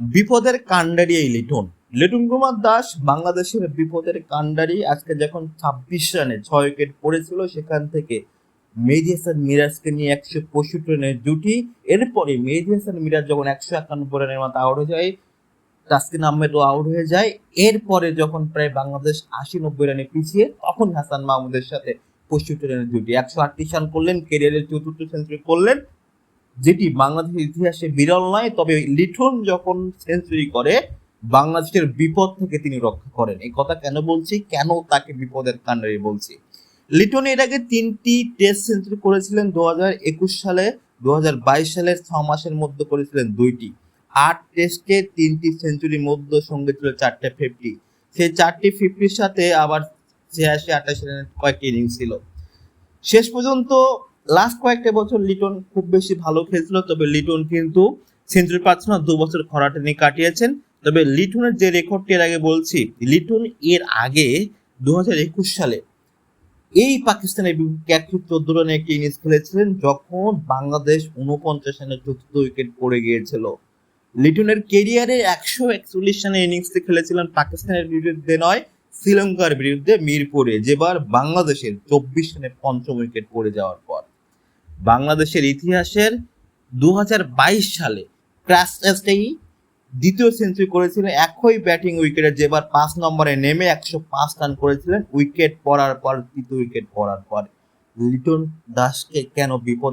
বিপদের কাণ্ডারি এই লিটন। লিটন কুমার দাস বাংলাদেশের বিপদের কাণ্ডারি, আজকে যখন ছাব্বিশ রানে ছয় উইকেট পড়েছিল, সেখান থেকে মেহেদি হাসান মিরাজকে নিয়ে একশো পঁয়ষট্টি রানের জুটি। এরপরে মেহেদি হাসান মিরাজ যখন একশো একানব্বই রানের মতো আউট হয়ে যায়, তাসকিন আহমেদও আউট হয়ে যায়। এরপরে যখন প্রায় বাংলাদেশ আশি নব্বই রানে পিছিয়ে, তখন হাসান মাহমুদের সাথে পঁয়ষট্টি রানের জুটি। একশো আটত্রিশ রান করলেন কেরিয়ারের চতুর্থ সেঞ্চুরি করলেন। যেটি বাংলাদেশের ইতিহাসে বিরল নয়, তবে লিটন যখন সেঞ্চুরি করে, বাংলাদেশের বিপদ থেকে তিনি রক্ষা করেন। এই কথা কেন বলছি? কেন তাকে বিপদের কাণ্ডারি বলছি? লিটন এর আগে তিনটি টেস্ট সেঞ্চুরি করেছিলেন দু হাজার একুশ সালে দু হাজার বাইশ সালের ছ মাসের মধ্যে করেছিলেন দুইটি। আট টেস্টে তিনটি সেঞ্চুরির মধ্যে সঙ্গে ছিল চারটে ফিফটি। সেই চারটি ফিফটির সাথে আবার ছিয়াশি আঠাশ রানের কয়েকটি ইনিংস ছিল। শেষ পর্যন্ত লাস্ট কয়েকটা বছর লিটন খুব বেশি ভালো খেলছিল, তবে লিটন কিন্তু সেঞ্চুরি পাচ্ছে না, দু বছর খরা টেনে কাটিয়েছেন। তবে লিটনের যে রেকর্ডটি এর আগে বলছি লিটন এর আগে দু হাজার একুশ সালে এই পাকিস্তানের বিপক্ষে একশো চোদ্দ রানে একটি ইনিংস খেলেছিলেন, যখন বাংলাদেশ উনপঞ্চাশ রানে চতুর্থ উইকেট পড়ে গিয়েছিল। লিটনের কেরিয়ারে একশো একচল্লিশ রানের ইনিংসে খেলেছিলেন পাকিস্তানের বিরুদ্ধে নয়, শ্রীলঙ্কার বিরুদ্ধে মিরপুরে, যেবার বাংলাদেশের চব্বিশ রানে পঞ্চম উইকেট পড়ে যাওয়ার পর। বাংলাদেশের ইতিহাসের দু হাজার বাইশ সালে ক্রাস টেস্টেই দ্বিতীয় সেঞ্চুরি করেছিলেন একই ব্যাটিং উইকেটে যেবার পাঁচ নম্বরে নেমে একশো পাঁচ রান করেছিলেন। উইকেট পড়ার পর, তৃতীয় উইকেট পড়ার পর লিটন দাসকে কেন বিপদ